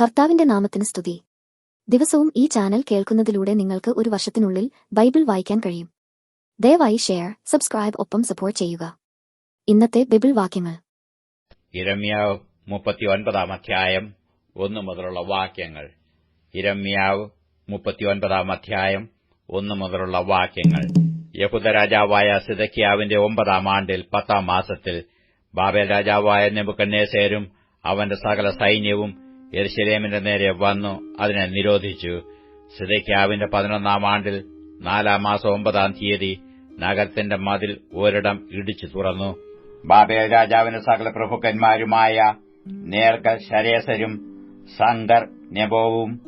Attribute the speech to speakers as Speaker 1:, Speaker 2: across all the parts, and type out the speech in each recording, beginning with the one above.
Speaker 1: കർത്താവിന്റെ നാമത്തിന് സ്തുതി. ദിവസവും ഈ ചാനൽ കേൾക്കുന്നതിലൂടെ നിങ്ങൾക്ക് ഒരു വർഷത്തിനുള്ളിൽ ബൈബിൾ വായിക്കാൻ കഴിയും. ദയവായി ഷെയർ സബ്സ്ക്രൈബ് ഒപ്പം സപ്പോർട്ട് ചെയ്യുക. ഇന്നത്തെ ബൈബിൾ വാക്യങ്ങൾ.
Speaker 2: ഇരമ്യാവ് മുപ്പത്തിയൊൻപതാം അധ്യായം ഒന്നു മുതലുള്ള വാക്യങ്ങൾ. ഇരമ്യാവ് മുപ്പത്തിയൊൻപതാം അധ്യായം ഒന്നു മുതലുള്ള വാക്യങ്ങൾ. യഹുദരാജാവായ സിദക്കിയാവിന്റെ ഒമ്പതാം ആണ്ടിൽ പത്താം മാസത്തിൽ ബാബേൽ രാജാവായ നെബുക്കന്നേസേരും അവന്റെ സകല സൈന്യവും യെരുശലേമിന്റെ നേരെ വന്നു അതിനെ നിരോധിച്ചു. സിതയ്ക്കാവിന്റെ പതിനൊന്നാം ആണ്ടിൽ നാലാം മാസം ഒമ്പതാം തീയതി നഗരത്തിന്റെ മതിൽ ഒരിടം ഇടിച്ചു തുറന്നു. ബാബേൽ രാജാവിന്റെ സകല പ്രഭുക്കന്മാരുമായ നേർക്ക ശരേസരും സങ്കർ നെബോവും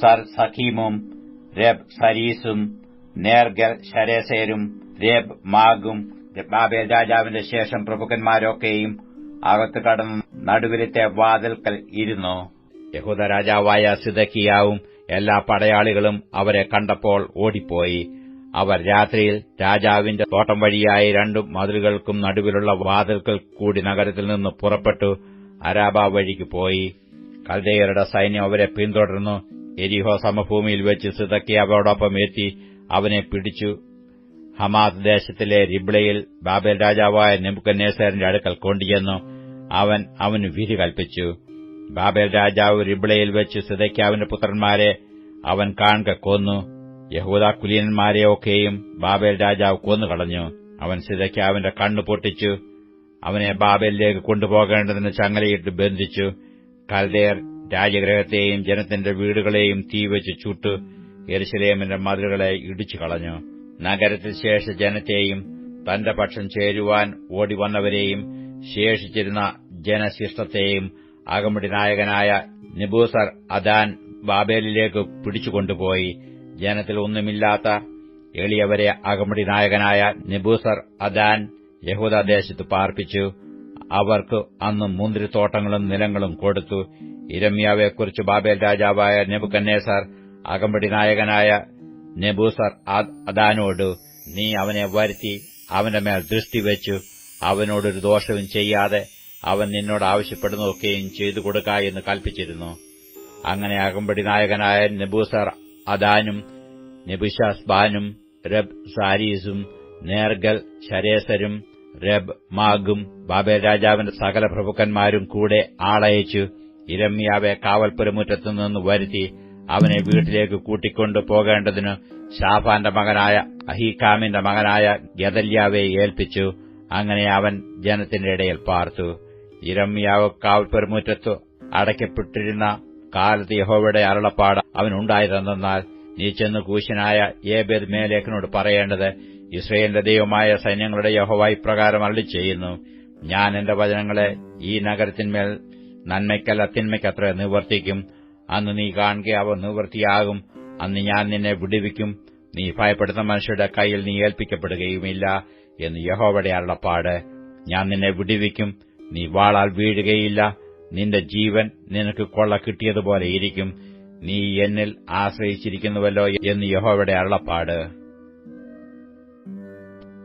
Speaker 2: സർ സഖീമും രബ് സരീസും നേർഗർ ശരേസേരും രബ് മാഗും ബാബേൽ രാജാവിന്റെ ശേഷം പ്രഭുക്കന്മാരൊക്കെയും അകത്ത് കടന്ന് നടുവിലത്തെ വാതിൽക്കൽ ഇരുന്നു. യഹൂദ രാജാവായ സിദക്കിയാവും എല്ലാ പടയാളികളും അവരെ കണ്ടപ്പോൾ ഓടിപ്പോയി. അവർ രാത്രിയിൽ രാജാവിന്റെ തോട്ടം വഴിയായി രണ്ടു മതിലുകൾക്കും നടുവിലുള്ള വാതിൽക്കൽ കൂടി നഗരത്തിൽ നിന്ന് പുറപ്പെട്ടു അരാബ വഴിക്ക് പോയി. കൽദയരുടെ സൈന്യം അവരെ പിന്തുടർന്നു. എരിഹോ സമഭൂമിയിൽ വെച്ച് സിദക്കിയാവോടൊപ്പം എത്തി അവനെ പിടിച്ചു. ഹമാദ് ദേശത്തിലെ റിബ്ലയിൽ ബാബേൽ രാജാവായ നെബുക്കന്നേസറിന്റെ അടുക്കൽ കൊണ്ടുചെന്നു. അവൻ അവന് വിധി കൽപ്പിച്ചു. ബാബേൽ രാജാവ് റിബ്ലയിൽ വെച്ച് സിതയ്ക്കാവിന്റെ പുത്രന്മാരെ അവൻ കാണുക കൊന്നു. യഹൂദ കുലീനന്മാരെയൊക്കെയും ബാബേൽ രാജാവ് കൊന്നുകളഞ്ഞു. അവൻ സിതയ്ക്കാവിന്റെ കണ്ണു പൊട്ടിച്ചു. അവനെ ബാബേലിലേക്ക് കൊണ്ടുപോകേണ്ടതിന് ചങ്ങലയിട്ട് ബന്ധിച്ചു. കൽദേർ രാജഗ്രഹത്തെയും ജനത്തിന്റെ വീടുകളെയും തീവച്ച് ചുട്ടു. എരുസലേമിന്റെ മതിലുകളെ ഇടിച്ചു കളഞ്ഞു നഗരത്തിൽ ശേഷ ജനത്തെയും തന്റെ പക്ഷം ചേരുവാൻ ഓടിവന്നവരെയും ശേഷിച്ചിരുന്ന ജനശിഷ്ടത്തെയും അകമ്പടി നായകനായ നിബൂസർ അദാൻ ബാബേലിലേക്ക് പിടിച്ചുകൊണ്ടുപോയി. ജനത്തിൽ ഒന്നുമില്ലാത്ത എളിയവരെ അകമ്പടി നായകനായ നിബൂസർ അദാൻ യഹൂദദേശത്ത് പാർപ്പിച്ചു. അവർക്ക് അന്ന് മുന്തിരിത്തോട്ടങ്ങളും നിലങ്ങളും കൊടുത്തു. ഇരമ്യാവെക്കുറിച്ച് ബാബേൽ രാജാവായ നെബുക്കന്നേസർ അകമ്പടി നായകനായ നെബൂസർ അദാനോട് നീ അവനെ വരുത്തി അവന്റെ മേൽ ദൃഷ്ടിവെച്ചു അവനോടൊരു ദോഷവും ചെയ്യാതെ അവൻ നിന്നോട് ആവശ്യപ്പെടുന്നതൊക്കെയും ചെയ്തു കൊടുക്ക എന്ന് കൽപ്പിച്ചിരുന്നു. അങ്ങനെ അകമ്പടി നായകനായ നെബൂസർ അദാനും നെബുഷാസ്ബാനും റബ് സാരീസും നേർഗൽ ശരേസരും റബ് മാഗും ബാബേൽ രാജാവിന്റെ സകല പ്രഭുക്കന്മാരും കൂടെ ആളയച്ചു ഇരമ്യാവെ കാവൽപുരമുറ്റത്തു നിന്ന് വരുത്തി അവനെ വീട്ടിലേക്ക് കൂട്ടിക്കൊണ്ടു പോകേണ്ടതിന് ഷാഫാന്റെ മകനായ അഹീകാമിന്റെ മകനായ ഗദല്യാവെ ഏൽപ്പിച്ചു. അങ്ങനെ അവൻ ജനത്തിന്റെ ഇടയിൽ പാർത്തു. ഇരമ്യാവ് കാവൽപെരുമുറ്റത്തു അടയ്ക്കപ്പെട്ടിരുന്ന കാലത്ത് യഹോവയുടെ അരുളപ്പാട് അവനുണ്ടായതെന്നാൽ നീ ചെന്ന് കൂശനായ ഏബേദ് മേലേഖനോട് പറയേണ്ടത് ഇസ്രയേലിന്റെ ദൈവമായ സൈന്യങ്ങളുടെ യഹോവ പ്രകാരം അള്ളി ചെയ്യുന്നു ഞാൻ എന്റെ വചനങ്ങളെ ഈ നഗരത്തിന്മേൽ നന്മയ്ക്കല്ല തിന്മയ്ക്കത്ര നിവർത്തിക്കും. അന്ന് നീ കാണുക അവ നിവൃത്തിയാകും അന്ന് ഞാൻ നിന്നെ വിടുവിക്കും. നീ ഭയപ്പെടുന്ന മനുഷ്യരുടെ കയ്യിൽ നീ ഏൽപ്പിക്കപ്പെടുകയുമില്ല എന്ന് യഹോവയുടെ അരുളപ്പാട്. ഞാൻ നിന്നെ വിടുവിക്കും. നീ വാളാൽ വീഴുകയില്ല. നിന്റെ ജീവൻ നിനക്ക് കൊള്ള കിട്ടിയതുപോലെയിരിക്കും നീ എന്നിൽ ആശ്രയിച്ചിരിക്കുന്നുവല്ലോ എന്ന് യഹോവയുടെ അരുളപ്പാട്.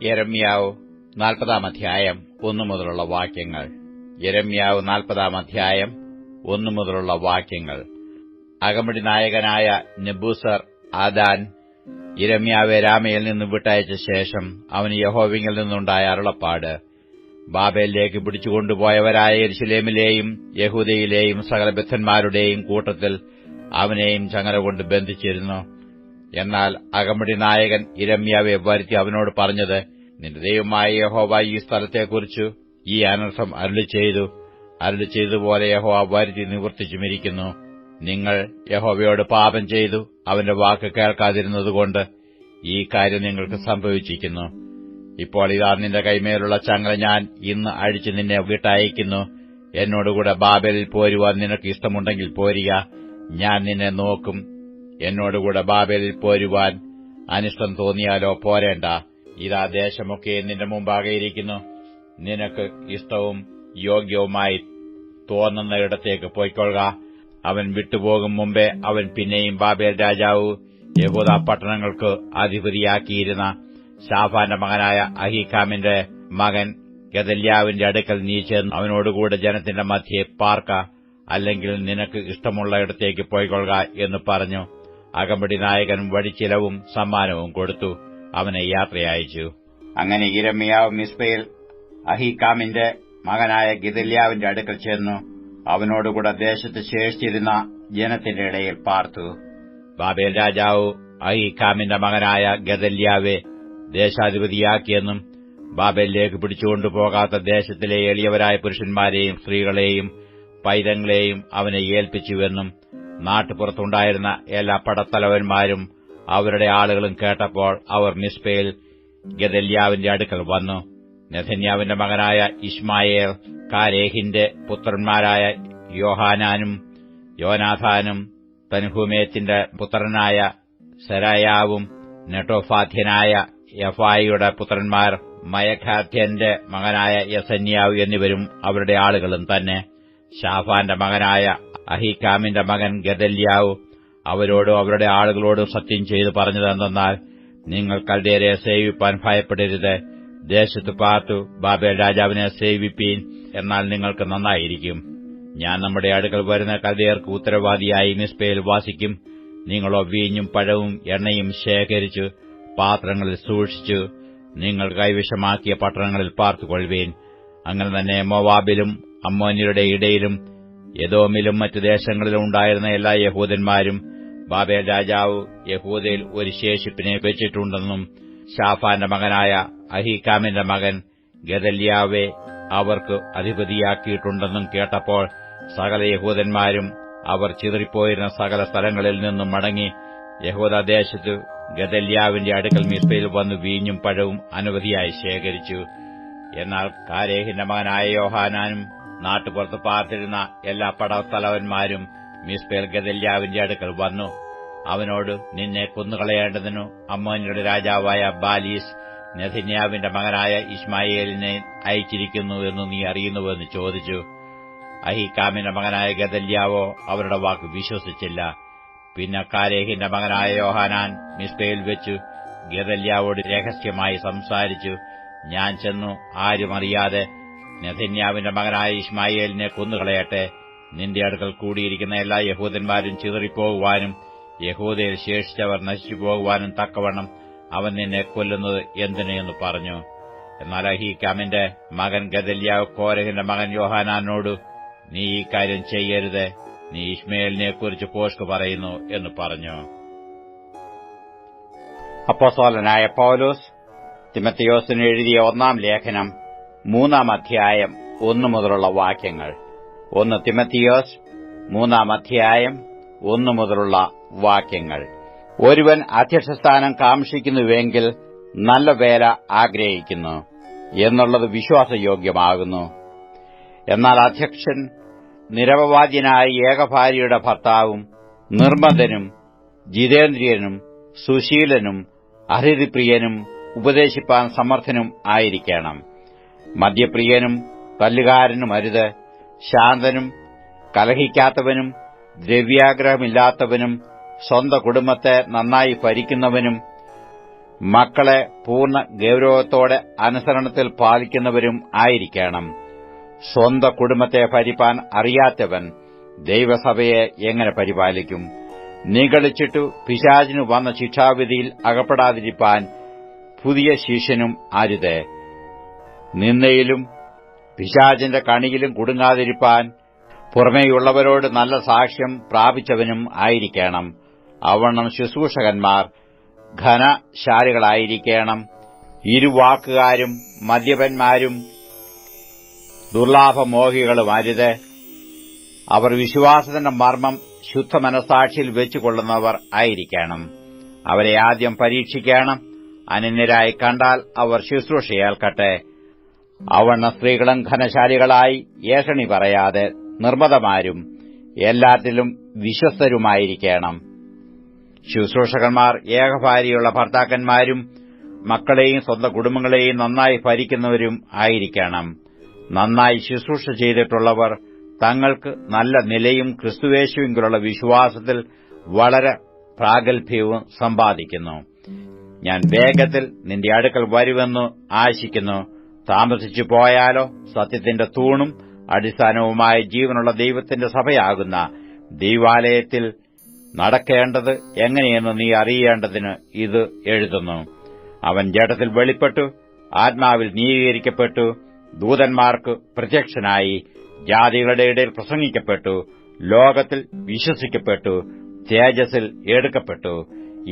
Speaker 2: യരമ്യാവ് നാൽപ്പതാം അധ്യായം ഒന്നു മുതലുള്ള വാക്യങ്ങൾ. യരമ്യാവ് നാൽപ്പതാം അധ്യായം ഒന്നു മുതലുള്ള വാക്യങ്ങൾ. അകമ്പടി നായകനായ നെബൂസർ ആദാൻ ഇരമ്യാവെ രാമയിൽ നിന്ന് വിട്ടയച്ച ശേഷം അവന് യഹോവിങ്ങിൽ നിന്നുണ്ടായ അരുളപ്പാട്. ബാബേലിലേക്ക് പിടിച്ചുകൊണ്ടുപോയവരായ എരിശിലേമിലെയും യഹൂദയിലെയും സകല ബദ്ധന്മാരുടെയും കൂട്ടത്തിൽ അവനെയും ചങ്ങല കൊണ്ട് ബന്ധിച്ചിരുന്നു. എന്നാൽ അകമ്പടി നായകൻ ഇരമ്യാവെ വരുത്തി അവനോട് പറഞ്ഞത് നിന്റെ ദൈവമായ യഹോവ ഈ സ്ഥലത്തെക്കുറിച്ചു ഈ അനർത്ഥം അരുളി ചെയ്തു അരുളി ചെയ്തതുപോലെ യഹോവ വരുത്തി നിവർത്തിച്ചുമിരിക്കുന്നു. നിങ്ങൾ യഹോവയോട് പാപം ചെയ്തു. അവന്റെ വാക്ക് കേൾക്കാതിരുന്നതുകൊണ്ട് ഈ കാര്യം നിങ്ങൾക്ക് സംഭവിച്ചിരിക്കുന്നു. ഇപ്പോൾ ഇതാ നിന്റെ കൈമേലുള്ള ചങ്ങല ഞാൻ ഇന്ന് അഴിച്ച് നിന്നെ വിട്ടയക്കുന്നു. എന്നോടുകൂടെ ബാബേലിൽ പോരുവാൻ നിനക്ക് ഇഷ്ടമുണ്ടെങ്കിൽ പോരുക. ഞാൻ നിന്നെ നോക്കും. എന്നോടുകൂടെ ബാബേലിൽ പോരുവാൻ അനിഷ്ടം തോന്നിയാലോ പോരേണ്ട. ഇതാ ദേശമൊക്കെ നിന്റെ മുമ്പാകെ ഇരിക്കുന്നു നിനക്ക് ഇഷ്ടവും യോഗ്യവുമായി തോന്നുന്ന ഇടത്തേക്ക് പോയിക്കൊള്ളുക. അവൻ വിട്ടുപോകും മുമ്പേ അവൻ പിന്നെയും ബാബേൽ രാജാവ് യഹൂദ പട്ടണങ്ങൾക്ക് അധിപതിയാക്കിയിരുന്ന ഷാഫാന്റെ മകനായ അഹിഖാമിന്റെ മകൻ ഗദല്യാവിന്റെ അടുക്കൽ നീ ചെന്ന് അവനോടുകൂടെ ജനത്തിന്റെ മധ്യെ പാർക്ക അല്ലെങ്കിൽ നിനക്ക് ഇഷ്ടമുള്ള ഇഷ്ടമുള്ളയിടത്തേക്ക് പോയിക്കൊള്ളുക എന്ന് പറഞ്ഞു. അകമ്പടി നായകൻ വഴിച്ചിലവും സമ്മാനവും കൊടുത്തു. അവനെ യാത്രയയച്ചു. അങ്ങനെ ഇരമ്യാവ് മിസ്ബയിൽ അഹിഖാമിന്റെ മകനായ ഗിദല്യാവിന്റെ അടുക്കൽ ചെന്നു. അവനോടുകൂടെ ദേശത്ത് ശേഷിച്ചിരുന്ന ജനത്തിന്റെ ഇടയിൽ പാർത്തു. ബാബേൽ രാജാവ് അഹിഖാമിന്റെ മകനായ ഗദല്യാവെ ദേശാധിപതിയാക്കിയെന്നും ബാബേലിലേക്ക് പിടിച്ചുകൊണ്ടുപോകാത്ത ദേശത്തിലെ എളിയവരായ പുരുഷന്മാരെയും സ്ത്രീകളെയും പൈതങ്ങളെയും അവനെ ഏൽപ്പിച്ചുവെന്നും നാട്ടുപുറത്തുണ്ടായിരുന്ന എല്ലാ പടത്തലവന്മാരും അവരുടെ ആളുകളും കേട്ടപ്പോൾ അവർ മിസ്പയിൽ ഗദല്യാവിന്റെ അടുക്കൽ വന്നു. നെഥന്യാവിന്റെ മകനായ ഇസ്മായേൽ കാരേഹിന്റെ പുത്രന്മാരായ യോഹാനാനും യോനാഥാനും തൻഹുമേത്തിന്റെ പുത്രനായ സെരായാവും നെട്ടോഫാധ്യനായ യഫായിയുടെ പുത്രന്മാർ മയഖാധ്യന്റെ മകനായ യസന്യാവ് എന്നിവരും അവരുടെ ആളുകളും തന്നെ. ഷാഫാന്റെ മകനായ അഹിക്കാമിന്റെ മകൻ ഗദല്യാവ് അവരോടും അവരുടെ ആളുകളോടും സത്യം ചെയ്തു പറഞ്ഞതെന്നാൽ നിങ്ങൾ കൽഡേരെ സേവിപ്പാൻ ഭയപ്പെടരുത്. ദേശത്ത് പാർത്തു ബാബേൽ രാജാവിനെ സേവിപ്പീൻ എന്നാൽ നിങ്ങൾക്ക് നന്നായിരിക്കും. ഞാൻ നമ്മുടെ അടുക്കൽ വരുന്ന കൽഡേർക്ക് ഉത്തരവാദിയായി മിസ്പയിൽ വാസിക്കും. നിങ്ങളോ വീഞ്ഞും പഴവും എണ്ണയും ശേഖരിച്ചു പാത്രങ്ങളിൽ സൂക്ഷിച്ച് നിങ്ങൾ കൈവശമാക്കിയ പട്ടണങ്ങളിൽ പാർത്തുകൊള്ളുവേൻ. അങ്ങനെ തന്നെ മൊവാബിലും അമ്മോന്യരുടെ ഇടയിലും യദോമിലും മറ്റു ദേശങ്ങളിലും ഉണ്ടായിരുന്ന എല്ലാ യഹൂദന്മാരും ബാബേൽ രാജാവ് യഹൂദയിൽ ഒരു ശേഷിപ്പിനെ വെച്ചിട്ടുണ്ടെന്നും ഷാഫാന്റെ മകനായ അഹീകാമിന്റെ മകൻ ഗദല്യാവെ അവർക്ക് അധിപതിയാക്കിയിട്ടുണ്ടെന്നും കേട്ടപ്പോൾ സകല യഹൂദന്മാരും അവർ ചിതറിപ്പോയിരുന്ന സകല സ്ഥലങ്ങളിൽ നിന്നും മടങ്ങി യഹൂദദേശത്ത് ഗദല്യാവിന്റെ അടുക്കൽ മിസ്ബയിൽ വന്നു വീഞ്ഞും പഴവും അനവധിയായി ശേഖരിച്ചു. എന്നാൽ കാരേഹിന്റെ മകനായ യോഹാനാനും നാട്ടുപുറത്ത് പാർത്തിരുന്ന എല്ലാ പടത്തലവന്മാരും മിസ്ബേൽ ഗദല്യാവിന്റെ അടുക്കൽ വന്നു. അവനോട് നിന്നെ കൊന്നുകളയേണ്ടതിനു അമ്മോനിയുടെ രാജാവായ ബാലീസ് നെഥന്യാവിന്റെ മകനായ ഇസ്മായേലിനെ അയച്ചിരിക്കുന്നു എന്ന് നീ അറിയുന്നുവെന്ന് ചോദിച്ചു. അഹിക്കാമിന്റെ മകനായ ഗദല്യാവോ അവരുടെ വാക്ക് വിശ്വസിച്ചില്ല. പിന്നെ കാരേഹിന്റെ മകനായ യോഹാനാൻ മിസ്ബയിൽ വെച്ചു ഗദല്യാവോട് രഹസ്യമായി സംസാരിച്ചു. ഞാൻ ചെന്നു ആരും അറിയാതെ നെഥന്യാവിന്റെ മകനായ ഇസ്മായേലിനെ കൊന്നുകളയട്ടെ. നിന്റെ അടുക്കൽ കൂടിയിരിക്കുന്ന എല്ലാ യഹൂദന്മാരും ചിതറിപ്പോകുവാനും യഹൂദയിൽ ശേഷിച്ചവർ നശിച്ചു പോകുവാനും തക്കവണ്ണം അവൻ നിന്നെ കൊല്ലുന്നത് എന്തിനെന്ന് പറഞ്ഞു. എന്നാൽ അഹീക്കാമിന്റെ മകൻ ഗദല്യാവ് കോരഹിന്റെ മകൻ യോഹാനാനോട് നീ ഈ കാര്യം ചെയ്യരുത്. നീ ഇസ്മയേലിനെക്കുറിച്ച് പോഷ്ക് പറയുന്നു എന്ന് പറഞ്ഞു. അപ്പോസോലനായ പൗലോസ് തിമത്തിയോസിന് എഴുതിയ ഒന്നാം ലേഖനം മൂന്നാം അധ്യായം ഒന്നു മുതലുള്ള വാക്യങ്ങൾ. ഒന്ന് തിമത്തിയോസ് മൂന്നാം അധ്യായം ഒന്നു മുതലുള്ള വാക്യങ്ങൾ. ഒരുവൻ അധ്യക്ഷസ്ഥാനം കാക്ഷിക്കുന്നുവെങ്കിൽ നല്ല വേല ആഗ്രഹിക്കുന്നു എന്നുള്ളത് വിശ്വാസയോഗ്യമാകുന്നു. എന്നാൽ അധ്യക്ഷൻ നിരപവാദ്യനായ ഏകഭാര്യയുടെ ഭർത്താവും നിർമ്മതനും ജിതേന്ദ്രിയനും സുശീലനും അതിഥിപ്രിയനും ഉപദേശിപ്പാൻ സമർത്ഥനും ആയിരിക്കണം. മദ്യപ്രിയനും തല്ലുകാരനും അരുത്. ശാന്തനും കലഹിക്കാത്തവനും ദ്രവ്യാഗ്രഹമില്ലാത്തവനും സ്വന്തം കുടുംബത്തെ നന്നായി ഭരിക്കുന്നവനും മക്കളെ പൂർണ ഗൌരവത്തോടെ അനുസരണത്തിൽ പാലിക്കുന്നവരും ആയിരിക്കണം. സ്വന്തം കുടുംബത്തെ ഭരിപ്പാൻ അറിയാത്തവൻ ദൈവസഭയെ എങ്ങനെ പരിപാലിക്കും? നിഗളിച്ചിട്ടു പിശാചിനു വന്ന ശിക്ഷാവിധിയിൽ അകപ്പെടാതിരിപ്പാൻ പുതിയ ശിഷ്യനും അരുത് നിന്നയിലും പിശാചിന്റെ കണിയിലും കുടുങ്ങാതിരിപ്പാൻ പുറമേയുള്ളവരോട് നല്ല സാക്ഷ്യം പ്രാപിച്ചവനും ആയിരിക്കണം. അവണ്ണം ശുശ്രൂഷകന്മാർ ഘനശാലികളായിരിക്കണം. ഇരുവാക്കുകാരും മദ്യപന്മാരും ദുർലാഭമോഹികളും അരുത് അവർ വിശ്വാസത്തിന്റെ മർമ്മം ശുദ്ധ മനസാക്ഷിയിൽ വെച്ചുകൊള്ളുന്നവർ ആയിരിക്കണം. അവരെ ആദ്യം പരീക്ഷിക്കണം. അനന്യരായി കണ്ടാൽ അവർ ശുശ്രൂഷയേൽക്കട്ടെ. അവണ്ണ സ്ത്രീകളും ഘനശാലികളായി ഏഷണി പറയാതെ നിർമ്മതമാരും എല്ലാത്തിലും വിശ്വസ്തരുമായിരിക്കണം. ശുശ്രൂഷകന്മാർ ഏകഭാര്യയുള്ള ഭർത്താക്കന്മാരും മക്കളെയും സ്വന്തം കുടുംബങ്ങളെയും നന്നായി ഭരിക്കുന്നവരും ആയിരിക്കണം. നന്നായി ശുശ്രൂഷ ചെയ്തിട്ടുള്ളവർ തങ്ങൾക്ക് നല്ല നിലയും ക്രിസ്തുവേശുവിലുള്ള വിശ്വാസത്തിൽ വളരെ പ്രാഗൽഭ്യവും സമ്പാദിക്കുന്നു. ഞാൻ വേഗത്തിൽ നിന്റെ അടുക്കൽ വരുമെന്ന് ആശിക്കുന്നു. താമസിച്ചു പോയാലോ? സത്യത്തിന്റെ തൂണും അടിസ്ഥാനവുമായ ജീവനുള്ള ദൈവത്തിന്റെ സഭയാകുന്ന ദൈവാലയത്തിൽ നടക്കേണ്ടത് എങ്ങനെയെന്ന് നീ അറിയേണ്ടതിന് ഇത് എഴുതുന്നു. അവൻ ജഡത്തിൽ വെളിപ്പെട്ടു ആത്മാവിൽ നീതീകരിക്കപ്പെട്ടു. ദൂതന്മാർക്ക് പ്രത്യക്ഷനായി ജാതികളുടെ ഇടയിൽ പ്രസംഗിക്കപ്പെട്ടു ലോകത്തിൽ വിശ്വസിക്കപ്പെട്ടു തേജസ്സിൽ എടുക്കപ്പെട്ടു.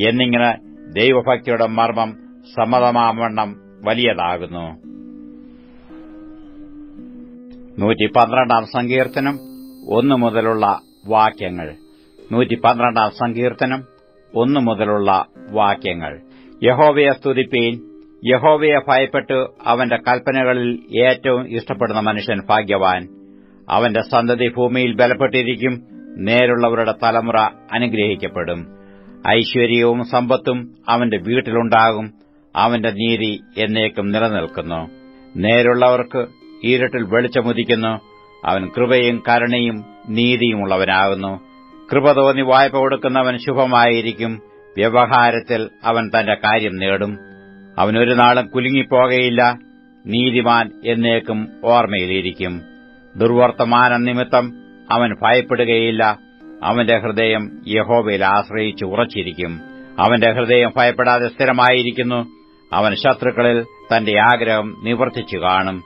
Speaker 2: എന്നിങ്ങനെ ദൈവഭക്തിയുടെ മർമ്മം സമ്മതമാവണ്ണം വലിയതാകുന്നു. നൂറ്റി പന്ത്രണ്ടാം സങ്കീർത്തനം ഒന്നു മുതലുള്ള വാക്യങ്ങൾ. നൂറ്റി പന്ത്രണ്ടാം സങ്കീർത്തനം ഒന്നു മുതലുള്ള വാക്യങ്ങൾ. യഹോവയെ സ്തുതിപ്പീൻ യഹോവയെ ഭയപ്പെട്ട് അവന്റെ കൽപ്പനകളിൽ ഏറ്റവും ഇഷ്ടപ്പെടുന്ന മനുഷ്യൻ ഭാഗ്യവാൻ. അവന്റെ സന്തതി ഭൂമിയിൽ ബലപ്പെട്ടിരിക്കും നേരുള്ളവരുടെ തലമുറ അനുഗ്രഹിക്കപ്പെടും. ഐശ്വര്യവും സമ്പത്തും അവന്റെ വീട്ടിലുണ്ടാകും അവന്റെ നീതി എന്നേക്കും നിലനിൽക്കുന്നു. നേരുള്ളവർക്ക് ഈരട്ടിൽ വെളിച്ചമുദിക്കുന്നു അവൻ കൃപയും കരുണയും നീതിയുമുള്ളവനാകുന്നു. കൃപ തോന്നി വായ്പ കൊടുക്കുന്നവൻ ശുഭമായിരിക്കും വ്യവഹാരത്തിൽ അവൻ തന്റെ കാര്യം നേടും. അവൻ ഒരു നാളും കുലുങ്ങിപ്പോകയില്ല. നീതിമാൻ എന്നേക്കും ഓർമ്മയിലിരിക്കും. ദുർവർത്തമാന നിമിത്തം അവൻ ഭയപ്പെടുകയില്ല. അവന്റെ ഹൃദയം യഹോവയിൽ ആശ്രയിച്ച് ഉറച്ചിരിക്കും. അവന്റെ ഹൃദയം ഭയപ്പെടാതെ സ്ഥിരമായിരിക്കുന്നു. അവൻ ശത്രുക്കളിൽ തന്റെ ആഗ്രഹം നിവർത്തിച്ചു കാണും.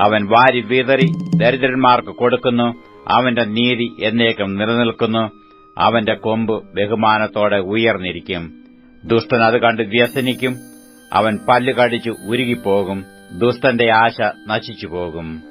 Speaker 2: അവൻ വാരി വീതറി ദരിദ്രന്മാർക്ക് കൊടുക്കുന്നു. അവന്റെ നീതി എന്നേക്കും നിലനിൽക്കുന്നു. അവന്റെ കൊമ്പ് ബഹുമാനത്തോടെ ഉയർന്നിരിക്കും. ദുഷ്ടൻ അത് കണ്ട് വ്യസനിക്കും. അവൻ പല്ലുകടിച്ചു ഉരുകിപ്പോകും. ദുസ്തന്റെ ആശ നശിച്ചുപോകും.